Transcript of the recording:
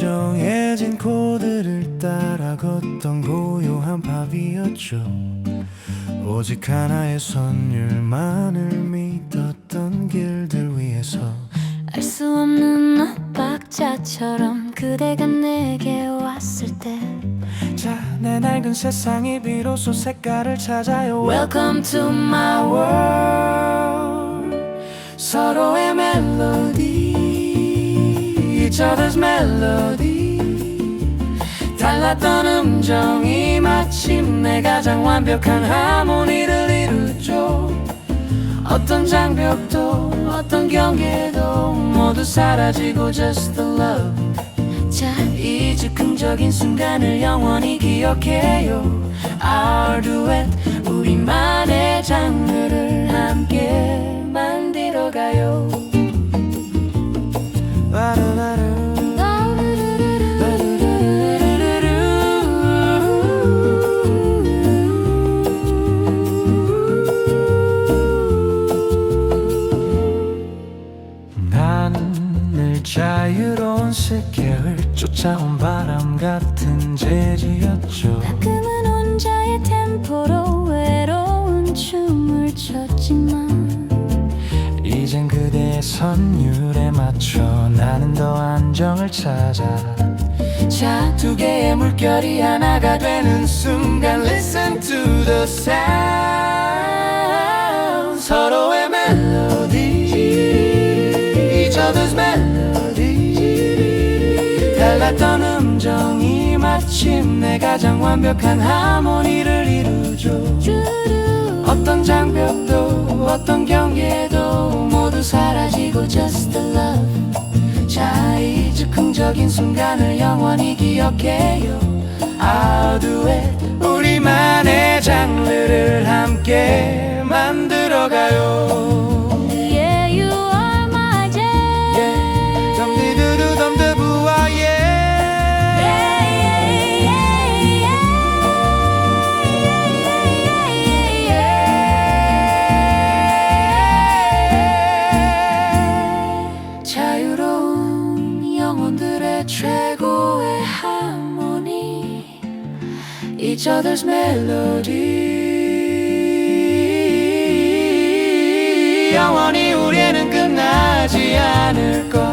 정해진 코드를 따라 걷던 고요한 밤이었죠. 오직 하나의 선율만을 믿었던 길들 위에서. 알 수 없는 엇박자처럼 그대가 내게 왔을 때. 자 내 낡은 세상이 비로소 색깔을 찾아요. Welcome to my world. 서로의 멜로디 Other's melody 달랐던 음정이 마침내 가장 완벽한 하모니를 이루죠. 어떤 장벽도 어떤 경계도 모두 사라지고 just the love. 자 이 즉흥적인 순간을 영원히 기억해요. Our duet 우리만의 장르를 늘 자유로운 새겨을 쫓아온 바람 같은 재즈였죠. 가끔은 혼자의 템포로 외로운 춤을 췄지만 이젠 그대의 선율에 맞춰 나는 더 안정을 찾아 자 두 개의 물결이 하나가 되는 순간 Listen to the sound 서로의 멜로디 Each other's melody 달랐던 음정이 마침내 가장 완벽한 하모니를 이루죠. 어떤 장벽도 어떤 경계도 모두 사라지고 just love. 자이 즉흥적인 순간을 영원히 기억해요. it 우리만의 장르를 함께 만들어가요 Each other's melody 영원히 우리는 끝나지 않을 거야